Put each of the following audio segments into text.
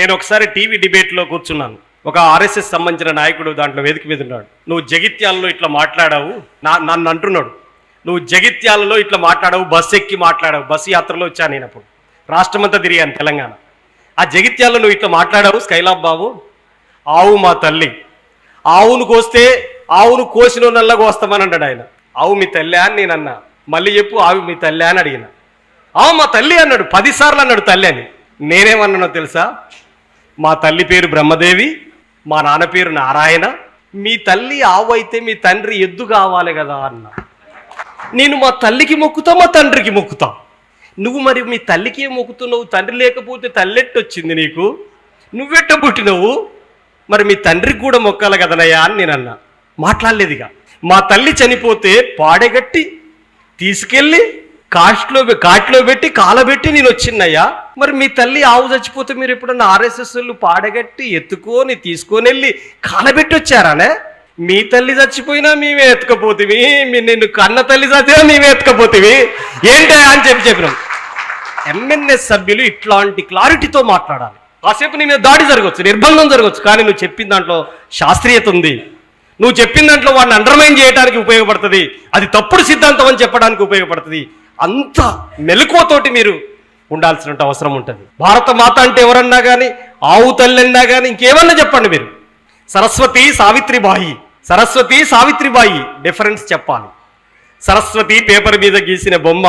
నేను ఒకసారి టీవీ డిబేట్లో కూర్చున్నాను. ఒక ఆర్ఎస్ఎస్ సంబంధించిన నాయకుడు దాంట్లో వేదిక మీద ఉన్నాడు. నువ్వు జగిత్యాలలో ఇట్లా మాట్లాడావు నా నన్ను అంటున్నాడు. నువ్వు జగిత్యాలలో ఇట్లా మాట్లాడావు బస్సు ఎక్కి మాట్లాడావు బస్సు యాత్రలో వచ్చా నేను అప్పుడు. రాష్ట్రమంతా తిరిగాను తెలంగాణ. ఆ జగిత్యాలలో నువ్వు ఇట్లా మాట్లాడావు స్కైలాబ్ బాబు? ఆవు మా తల్లి. ఆవును కోస్తే ఆవును కోసిన నల్ల కోస్తామని అన్నాడు ఆయన. ఆవు మీ తల్లి అని నేను అన్నా. మళ్ళీ చెప్పు ఆవు మీ తల్లి అని అడిగిన. ఆవు మా తల్లి అన్నాడు పదిసార్లు అన్నాడు తల్లి అని. నేనేమన్నానో తెలుసా? మా తల్లి పేరు బ్రహ్మదేవి మా నాన్న పేరు నారాయణ. మీ తల్లి ఆవు అయితే మీ తండ్రి ఎద్దు కావాలి కదా అన్న. నేను మా తల్లికి మొక్కుతా మా తండ్రికి మొక్కుతా. నువ్వు మరి మీ తల్లికి ఏం మొక్కుతున్నావు? తండ్రి లేకపోతే తల్లెట్టొచ్చింది నీకు? నువ్వెట్ట పుట్టినవు? మరి మీ తండ్రికి కూడా మొక్కాలి కదనయ్యా అని నేను అన్నా. మాట్లాడలేదుగా మా తల్లి చనిపోతే పాడెగట్టి తీసుకెళ్ళి కాస్ట్లో కాట్లో పెట్టి కాలబెట్టి నేను వచ్చిందయ్యా మరి మీ తల్లి ఆవు చచ్చిపోతే మీరు ఎప్పుడన్నా ఆర్ఎస్ఎస్లు పాడగట్టి ఎత్తుకొని తీసుకొని వెళ్ళి కాలబెట్టి వచ్చారానే మీ తల్లి చచ్చిపోయినా మేమే ఎత్తుకపోతేవి మీ నిన్ను కన్న తల్లి చచ్చినా మేమే ఎత్తుకపోతేవి. ఏంటా అని చెప్పి చెప్పినాం. ఎంఎన్ఎస్ సభ్యులు ఇట్లాంటి క్లారిటీతో మాట్లాడాలి. కాసేపు నీ మీద దాడి జరగవచ్చు నిర్బంధం జరగవచ్చు కానీ నువ్వు చెప్పిన దాంట్లో శాస్త్రీయత ఉంది. నువ్వు చెప్పిన దాంట్లో వాడిని అండర్మైన్ చేయడానికి ఉపయోగపడుతుంది. అది తప్పుడు సిద్ధాంతం అని చెప్పడానికి ఉపయోగపడుతుంది. అంత మెలకువతోటి మీరు ఉండాల్సిన అవసరం ఉంటుంది. భారత మాత అంటే ఎవరన్నా కానీ ఆవు తల్లన్నా కానీ ఇంకేమన్నా చెప్పండి మీరు. సరస్వతి సావిత్రిబాయి సరస్వతి సావిత్రిబాయి డిఫరెన్స్ చెప్పాలి. సరస్వతి పేపర్ మీద గీసిన బొమ్మ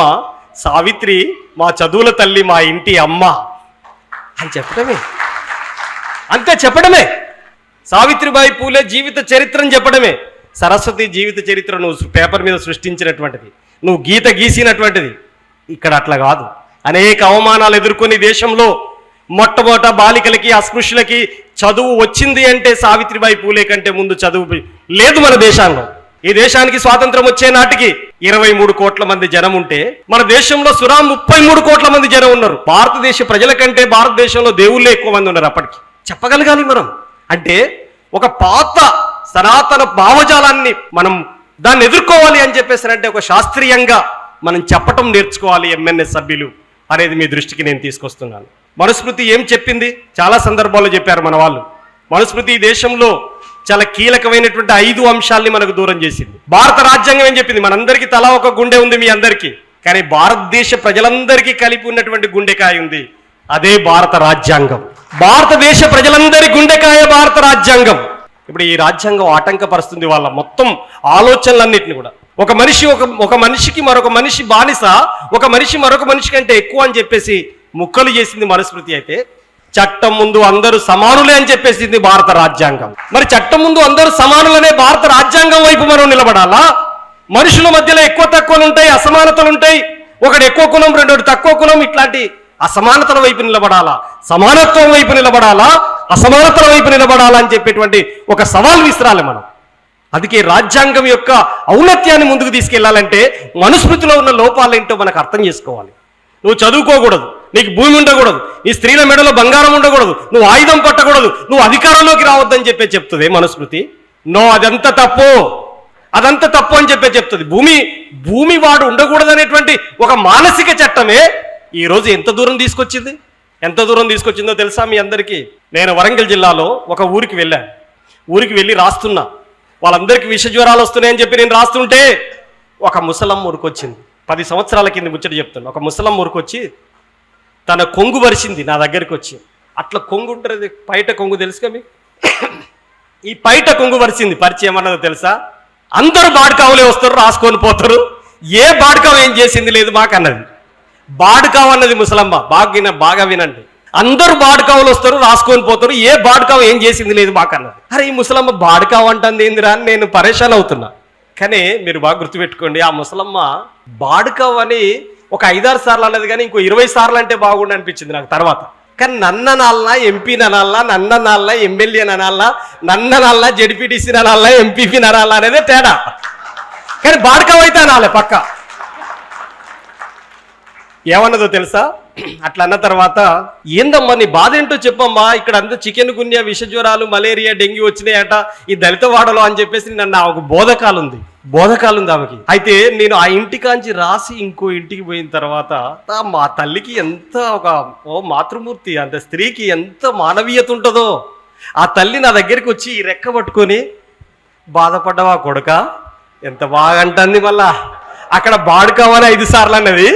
సావిత్రి మా చదువుల తల్లి మా ఇంటి అమ్మ అని చెప్పడమే. అంతే చెప్పడమే. సావిత్రిబాయి పూలే జీవిత చరిత్రను చెప్పడమే. సరస్వతి జీవిత చరిత్ర నువ్వు పేపర్ మీద సృష్టించినటువంటిది. నువ్వు గీత గీసినటువంటిది. ఇక్కడ అట్లా కాదు. అనేక అవమానాలు ఎదుర్కొని దేశంలో మొట్టమొదట బాలికలకి అస్పృశ్యులకి చదువు వచ్చింది అంటే సావిత్రిబాయి పూలే కంటే ముందు చదువు లేదు మన దేశంలో ఈ దేశానికి స్వాతంత్రం వచ్చే నాటికి ఇరవై మూడు కోట్ల మంది జనం ఉంటే మన దేశంలో సురా ముప్పై మూడు కోట్ల మంది జనం ఉన్నారు. భారతదేశ ప్రజల కంటే భారతదేశంలో దేవుళ్ళే ఎక్కువ మంది ఉన్నారు అప్పటికి. చెప్పగలగాలి మనం. అంటే ఒక పాత సనాతన భావజాలాన్ని మనం దాన్ని ఎదుర్కోవాలి అని చెప్పేసి అంటే ఒక శాస్త్రీయంగా మనం చెప్పటం నేర్చుకోవాలి ఎంఎన్ఎస్ సభ్యులు. అనేది మీ దృష్టికి నేను తీసుకొస్తున్నాను. మనుస్మృతి ఏం చెప్పింది? చాలా సందర్భాల్లో చెప్పారు మన వాళ్ళు. మనుస్మృతి దేశంలో చాలా కీలకమైనటువంటి ఐదు అంశాల్ని మనకు దూరం చేసింది. భారత రాజ్యాంగం ఏం చెప్పింది? మనందరికీ తలా ఒక గుండె ఉంది మీ అందరికీ. కానీ భారతదేశ ప్రజలందరికీ కలిపి ఉన్నటువంటి గుండెకాయ ఉంది. అదే భారత రాజ్యాంగం. భారతదేశ ప్రజలందరి గుండెకాయ భారత రాజ్యాంగం. ఇప్పుడు ఈ రాజ్యాంగం ఆటంకపరుస్తుంది వాళ్ళ మొత్తం ఆలోచనలన్నింటిని కూడా. ఒక మనిషి ఒక ఒక మనిషికి మరొక మనిషి బానిస ఒక మనిషి మరొక మనిషి కంటే ఎక్కువ అని చెప్పేసి ముక్కలు చేసింది మనుస్మృతి అయితే చట్టం ముందు అందరూ సమానులే అని చెప్పేసింది భారత రాజ్యాంగం. మరి చట్టం ముందు అందరూ సమానులనే భారత రాజ్యాంగం వైపు మనం నిలబడాలా? మనుషుల మధ్యలో ఎక్కువ తక్కువలు ఉంటాయి అసమానతలు ఉంటాయి. ఒకటి ఎక్కువ కులం రెండోటి తక్కువ కులం ఇట్లాంటి అసమానతల వైపు నిలబడాలా? సమానత్వం వైపు నిలబడాలా? అసమానతల వైపు నిలబడాలా అని చెప్పేటువంటి ఒక సవాల్ విసిరాలి మనం. అందుకే రాజ్యాంగం యొక్క ఔన్నత్యాన్ని ముందుకు తీసుకెళ్ళాలంటే మనుస్మృతిలో ఉన్న లోపాలేంటో మనకు అర్థం చేసుకోవాలి. నువ్వు చదువుకోకూడదు నీకు భూమి ఉండకూడదు నీ స్త్రీల మెడలో బంగారం ఉండకూడదు నువ్వు ఆయుధం పట్టకూడదు నువ్వు అధికారంలోకి రావద్దని చెప్పే చెప్తుంది మనుస్మృతి. నో అదంతా తప్పు. అదంతా తప్పు అని చెప్పే చెప్తుంది. భూమి భూమి వాడు ఉండకూడదనేటువంటి ఒక మానసిక చట్టమే ఈరోజు ఎంత దూరం తీసుకొచ్చింది? ఎంత దూరం తీసుకొచ్చిందో తెలుసా మీ అందరికీ? నేను వరంగల్ జిల్లాలో ఒక ఊరికి వెళ్ళాను. ఊరికి వెళ్ళి రాస్తున్నా. వాళ్ళందరికీ విష జ్వరాలు వస్తున్నాయని చెప్పి నేను రాస్తుంటే ఒక ముసలమ్మ ఊరికొచ్చింది. పది సంవత్సరాల కింద ముచ్చట చెప్తాను ఒక ముసలమ్మ ఊరికొచ్చి తన కొంగు వరిసింది నా దగ్గరికి వచ్చి. అట్లా కొంగు ఉంటుంది పైట కొంగు తెలుసుగా మీకు? ఈ పైట కొంగు వరిసింది పరిచయం అన్నది తెలుసా? అందరూ బాడుకావులే వస్తారు రాసుకొని పోతారు. ఏ బాడుకావు ఏం చేసింది లేదు మాకు అన్నది బాడుకావు అన్నది ముసలమ్మ. బాగా బాగా వినండి. అందరూ బాడుకావులు వస్తారు రాసుకొని పోతారు. ఏ బాడుకావు ఏం చేసింది లేదు మాకు అరే ఈ ముసలమ్మ బాడుకావు అంటుంది ఏందిరా అని నేను పరేషాన్ అవుతున్నా. కానీ మీరు బాగా గుర్తుపెట్టుకోండి ఆ ముసలమ్మ బాడుకావ్ అని ఒక ఐదారు సార్లు అన్నది కానీ ఇంకో ఇరవై సార్లు అంటే బాగుండు అనిపించింది నాకు తర్వాత. కానీ నన్న నాలనా ఎంపీ ననాలనా నన్న నాలనా ఎమ్మెల్యే ననాలనా నన్న నాలనా జడ్పీటీసీ ననాలనా ఎంపీపీ ననాలా అనేది తేడా. కానీ బాడకావు అయితే అనాలే పక్క. ఏమన్నదో తెలుసా? అట్లా అన్న తర్వాత ఏందమ్మా నీ బాధ ఏంటో చెప్పమ్మా ఇక్కడ అంతా చికెన్ గున్యా విష జ్వరాలు మలేరియా డెంగ్యూ వచ్చినాయట ఈ దళిత వాడలో అని చెప్పేసి నన్ను ఒక బోధకాలు ఉంది బోధకాలు ఉంది ఆమెకి. అయితే నేను ఆ ఇంటికాంచి రాసి ఇంకో ఇంటికి పోయిన తర్వాత మా తల్లికి ఎంత ఒక ఓ మాతృమూర్తి అంత స్త్రీకి ఎంత మానవీయత ఉంటుందో ఆ తల్లి నా దగ్గరికి వచ్చి ఈ రెక్క పట్టుకొని బాధపడ్డవా కొడుక? ఎంత బాగా అంటుంది మళ్ళా. అక్కడ బాడుకోవాలి ఐదు సార్లు అన్నది.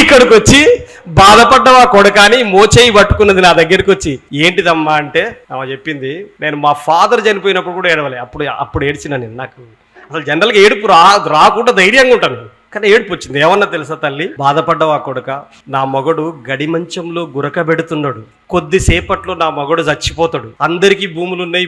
ఇక్కడికి వచ్చి బాధపడ్డవా కొడుక అని మోచేయి పట్టుకున్నది నా దగ్గరికి వచ్చి ఏంటిదమ్మా అంటే ఆమె చెప్పింది నేను మా ఫాదర్ చనిపోయినప్పుడు కూడా ఏడవలే. అప్పుడు అప్పుడు ఏడ్చిన నేను నాకు. అసలు జనరల్గా ఏడుపు రా రాకుండా ధైర్యంగా ఉంటాను కానీ ఏడుపు వచ్చింది. ఏమన్నా తెలుసా తల్లి? బాధపడ్డవా కొడుక? నా మగడు గడి మంచంలో గురక పెడుతున్నాడు. కొద్దిసేపట్లో నా మగడు చచ్చిపోతాడు. అందరికీ భూములు ఉన్నాయి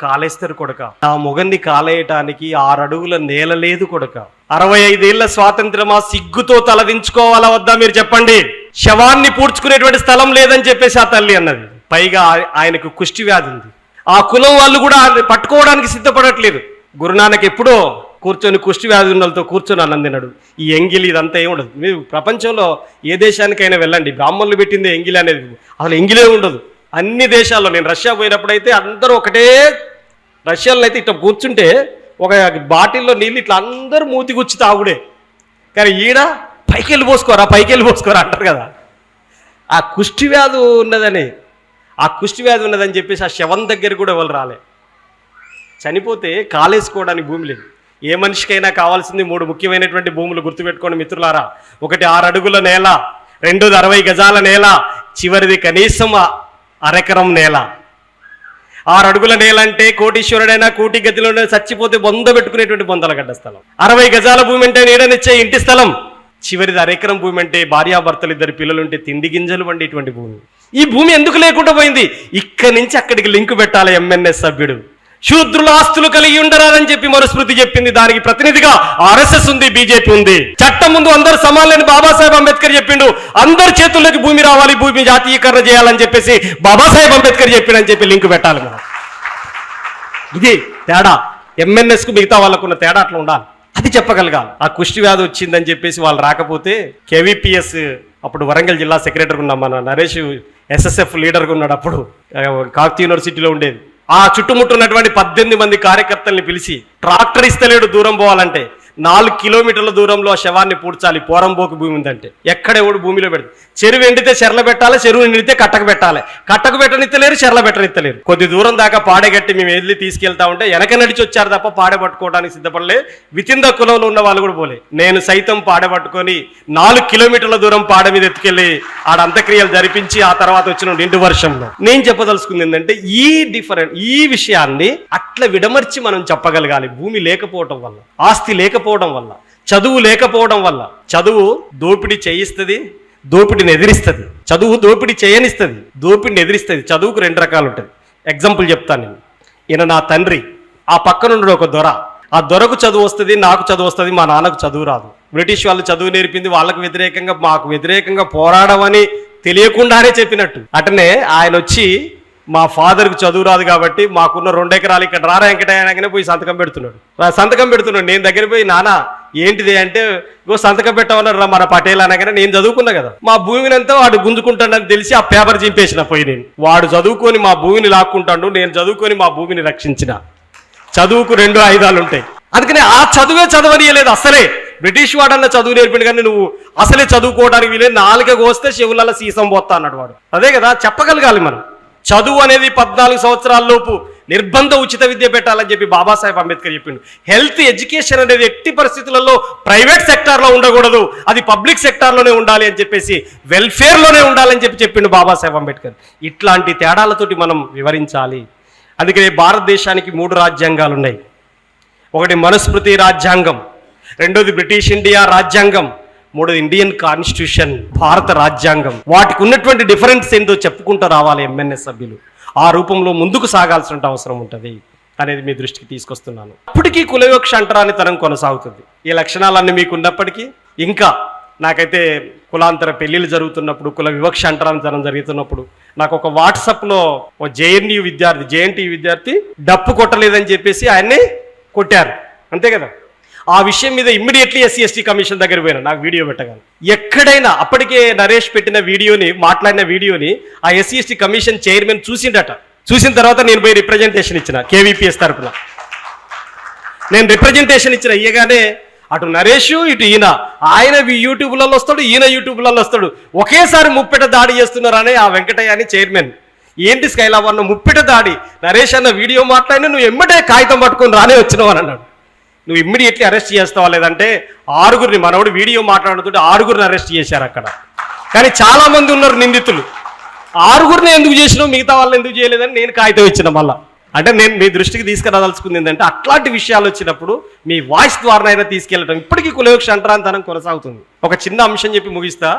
కాలేస్తారు కొడక. నా మొగన్ని కాలేయటానికి ఆరు అడుగుల నేల లేదు కొడక. అరవై ఐదేళ్ళ స్వాతంత్రమా సిగ్గుతో తలదించుకోవాలా వద్దా మీరు చెప్పండి? శవాన్ని పూడ్చుకునేటువంటి స్థలం లేదని చెప్పేసి ఆ తల్లి అన్నది. పైగా ఆయనకు కుష్టి వ్యాధి ఉంది. ఆ కులం వాళ్ళు కూడా పట్టుకోవడానికి సిద్ధపడట్లేదు. గురునానక్ ఎప్పుడో కూర్చొని కుష్టి వ్యాధి కూర్చొని అన్నం ఈ ఎంగిలి ఇదంతా ఏముండదు మీరు ప్రపంచంలో ఏ దేశానికైనా వెళ్ళండి. బ్రాహ్మణులు పెట్టింది ఎంగిలి అనేది అసలు ఎంగిలే ఉండదు. అన్ని దేశాల్లో నేను రష్యా పోయినప్పుడైతే అందరూ ఒకటే రష్యాలో అయితే ఇట్లా కూర్చుంటే ఒక బాటిల్లో నీళ్ళు ఇట్లా అందరూ మూతి గుచ్చి తాగుడే. కానీ ఈడ పైకి వెళ్ళి పోసుకోరా పైకి వెళ్ళి పోసుకోరా అంటారు కదా. ఆ కుష్టి వ్యాధి ఉన్నదని ఆ కుష్టి వ్యాధి ఉన్నదని చెప్పేసి ఆ శవం దగ్గర కూడా ఎవరు రాలే. చనిపోతే కాలేసుకోవడానికి భూమి లేదు. ఏ మనిషికైనా కావాల్సింది మూడు ముఖ్యమైనటువంటి భూములు గుర్తుపెట్టుకోండి మిత్రులారా. ఒకటి ఆరు అడుగుల నేల రెండోది అరవై గజాల నేల చివరిది కనీసం అరెకరం నేల. ఆరు అడుగుల నేల అంటే కోటీశ్వరుడైనా కోటి గదిలో చచ్చిపోతే బొంద పెట్టుకునేటువంటి బొందలగడ్డ స్థలం. అరవై గజాల భూమి అంటే నీడనిచ్చే ఇంటి స్థలం. చివరిది అరెకరం భూమి అంటే భార్యాభర్తలు ఇద్దరు పిల్లలు ఉంటే తిండి గింజలు వండేటువంటి భూమి. ఈ భూమి ఎందుకు లేకుండా పోయింది? ఇక్కడి నుంచి అక్కడికి లింకు పెట్టాలి ఎంఎన్ఎస్ సభ్యుడు. శూద్రుల ఆస్తులు కలిగి ఉండరాదని చెప్పి మరుస్మృతి చెప్పింది. దానికి ప్రతినిధిగా ఆర్ఎస్ఎస్ ఉంది బీజేపీ ఉంది. చట్టం ముందు అందరు సమానులని బాబాసాహెబ్ అంబేద్కర్ చెప్పిండు. అందరి చేతుల్లోకి భూమి రావాలి భూమి జాతీయకరణ చేయాలని చెప్పేసి బాబాసాహెబ్ అంబేద్కర్ చెప్పిండని చెప్పి లింక్ పెట్టాలి మనం. ఇది తేడా. ఎంఎన్ఎస్కు మిగతా వాళ్ళకున్న తేడా అట్లా ఉండాలి. అది చెప్పగలగాలి. ఆ కుష్టి వ్యాధి వచ్చిందని చెప్పేసి వాళ్ళు రాకపోతే కేవీపీఎస్ అప్పుడు వరంగల్ జిల్లా సెక్రటరీ ఉన్నాం మన నరేష్ ఎస్ఎస్ఎఫ్ లీడర్గా ఉన్నాడు అప్పుడు. ఆ, కాకతీయ యూనివర్సిటీలో ఉండేది. ఆ చుట్టుముట్టున్నటువంటి పద్దెనిమిది మంది కార్యకర్తల్ని పిలిచి ట్రాక్టర్ ఇస్తలేడు దూరం పోవాలంటే. నాలుగు కిలోమీటర్ల దూరంలో ఆ శవాన్ని పూడ్చాలి. పోరంబోకు భూమి ఉందంటే. ఎక్కడ ఎవడు భూమిలో పెడతాడు చెరువు ఎండితే చెర్ల పెట్టాలి చెరువు ఎండితే కట్టకు పెట్టాలి. కట్టకు పెట్టనిత్తలేరు చెర్ల పెట్టనిత్తలేరు. కొద్ది దూరం దాకా పాడగట్టి మేము వెళ్ళి తీసుకెళ్తా ఉంటే వెనక నడిచి వచ్చారు తప్ప పాడె పట్టుకోవడానికి సిద్ధపడలే వితిన్ ద కులంలో ఉన్న వాళ్ళు కూడా పోలే. నేను సైతం పాడె పట్టుకొని నాలుగు కిలోమీటర్ల దూరం పాడ మీద ఎత్తుకెళ్ళి ఆడ అంత్యక్రియలు జరిపించి ఆ తర్వాత వచ్చిన నిండు వర్షంలో. నేను చెప్పదలుచుకుంది ఏంటంటే ఈ డిఫరెంట్ ఈ విషయాన్ని అట్లా విడమర్చి మనం చెప్పగలగాలి. భూమి లేకపోవటం వల్ల ఆస్తి లేకపోవడం వల్ల చదువు లేకపోవడం వల్ల చదువు దోపిడీ చేయిస్తుంది దోపిడీని ఎదిరిస్తుంది. చదువు దోపిడీ చేయనిస్తుంది దోపిడిని ఎదిరిస్తుంది. చదువుకు రెండు రకాలు ఉంటుంది ఎగ్జాంపుల్ చెప్తాను నేను. ఈయన నా తండ్రి. ఆ పక్కనుండు ఒక దొర. ఆ దొరకు చదువు వస్తుంది నాకు చదువు వస్తుంది మా నాన్నకు చదువు రాదు. బ్రిటిష్ వాళ్ళు చదువు నేర్పింది వాళ్ళకు వ్యతిరేకంగా మాకు వ్యతిరేకంగా పోరాడమని తెలియకుండానే చెప్పినట్టు. అటనే ఆయన వచ్చి మా ఫాదర్కి చదువు రాదు కాబట్టి మాకున్న రెండు ఎకరాలు ఇక్కడ రారా వెంకటయ్యనగానే పోయి సంతకం పెడుతున్నాడు. సంతకం పెడుతున్నాడు. నేను దగ్గర పోయి నానా ఏంటిది అంటే ఓ సంతకం పెట్టమన్నారు మన పటేల్ అనగానే నేను చదువుకున్నా కదా. మా భూమిని అంతా వాడు గుంజుకుంటాడని తెలిసి ఆ పేపర్ చింపేసిన పోయి నేను. వాడు చదువుకొని మా భూమిని లాక్కుంటాడు నేను చదువుకొని మా భూమిని రక్షించిన. చదువుకు రెండు ఆయుధాలు ఉంటాయి అందుకని ఆ చదువే చదవనీయలేదు అసలే. బ్రిటిష్ వాడన్న చదువు నేర్పిండు కానీ నువ్వు అసలే చదువుకోవడానికి వీలే నాలుక కోస్తే చెవులలో సీసం పోతా అన్నాడు వాడు. అదే కదా చెప్పగలగాలి మనం. చదువు అనేది పద్నాలుగు సంవత్సరాల లోపు నిర్బంధ ఉచిత విద్య పెట్టాలని చెప్పి బాబాసాహెబ్ అంబేద్కర్ చెప్పిండు. హెల్త్ ఎడ్యుకేషన్ అనేది ఎట్టి పరిస్థితులలో ప్రైవేట్ సెక్టార్లో ఉండకూడదు. అది పబ్లిక్ సెక్టార్లోనే ఉండాలి అని చెప్పేసి వెల్ఫేర్లోనే ఉండాలని చెప్పి చెప్పిండు బాబాసాహెబ్ అంబేద్కర్. ఇట్లాంటి తేడాలతోటి మనం వివరించాలి. అందుకే భారతదేశానికి మూడు రాజ్యాంగాలు ఉన్నాయి ఒకటి మనుస్మృతి రాజ్యాంగం రెండోది బ్రిటిష్ ఇండియా రాజ్యాంగం మూడోది ఇండియన్ కాన్స్టిట్యూషన్ భారత రాజ్యాంగం. వాటికి ఉన్నటువంటి డిఫరెన్స్ ఏందో చెప్పుకుంటూ రావాలి ఎంఎన్ఎస్ సభ్యులు. ఆ రూపంలో ముందుకు సాగాల్సిన అవసరం ఉంటుంది అనేది మీ దృష్టికి తీసుకొస్తున్నాను. ఇప్పటికీ కులవివక్ష అంటరాని తరం కొనసాగుతుంది. ఈ లక్షణాలన్నీ మీకు ఉన్నప్పటికీ ఇంకా నాకైతే కులాంతర పెళ్ళిళ్ళు జరుగుతున్నప్పుడు కుల వివక్ష అంటరానితనం జరుగుతున్నప్పుడు నాకు ఒక వాట్సాప్లో ఓ జేఎన్యూ విద్యార్థి జేఎన్టీ విద్యార్థి డప్పు కొట్టలేదని చెప్పేసి ఆయన్ని కొట్టారు. అంతే కదా? ఆ విషయం మీద ఇమ్మీడియట్లీ ఎస్సీ ఎస్టీ కమిషన్ దగ్గర పోయినా. నాకు వీడియో పెట్టగాను. ఎక్కడైనా అప్పటికే నరేష్ పెట్టిన వీడియోని మాట్లాడిన వీడియోని ఆ ఎస్సీ ఎస్టీ కమిషన్ చైర్మన్ చూసిండట. చూసిన తర్వాత నేను పోయి రిప్రజెంటేషన్ ఇచ్చిన కేవీపీఎస్ తరఫున నేను రిప్రజెంటేషన్ ఇచ్చిన ఇయ్యగానే అటు నరేష్ ఇటు ఈయన. ఆయన యూట్యూబ్లలో వస్తాడు ఈయన యూట్యూబ్లలో వస్తాడు. ఒకేసారి ముప్పెట దాడి చేస్తున్నారని ఆ వెంకటయ్య అని చైర్మన్. ఏంటి స్కైలాబ్ అన్న ముప్పెట దాడి? నరేష్ అన్న వీడియో మాట్లాడిన నువ్వు ఎమ్మటే కాగితం పట్టుకొని రానే వచ్చినావు అని అన్నాడు. నువ్వు ఇమ్మీడియట్లీ అరెస్ట్ చేస్తావా లేదంటే ఆరుగురిని మనవడు వీడియో మాట్లాడుతుంటే ఆరుగురిని అరెస్ట్ చేశారు అక్కడ. కానీ చాలా మంది ఉన్నారు నిందితులు. ఆరుగురిని ఎందుకు చేసినావు మిగతా వాళ్ళని ఎందుకు చేయలేదని నేను కాగితం ఇచ్చిన మళ్ళా. అంటే నేను మీ దృష్టికి తీసుకురాదలుచుకుంది ఏంటంటే అట్లాంటి విషయాలు వచ్చినప్పుడు మీ వాయిస్ ద్వారా తీసుకెళ్ళటం. ఇప్పటికీ కులయోక్ష అంటరాంతనం కొనసాగుతుంది. ఒక చిన్న అంశం చెప్పి ముగిస్తా.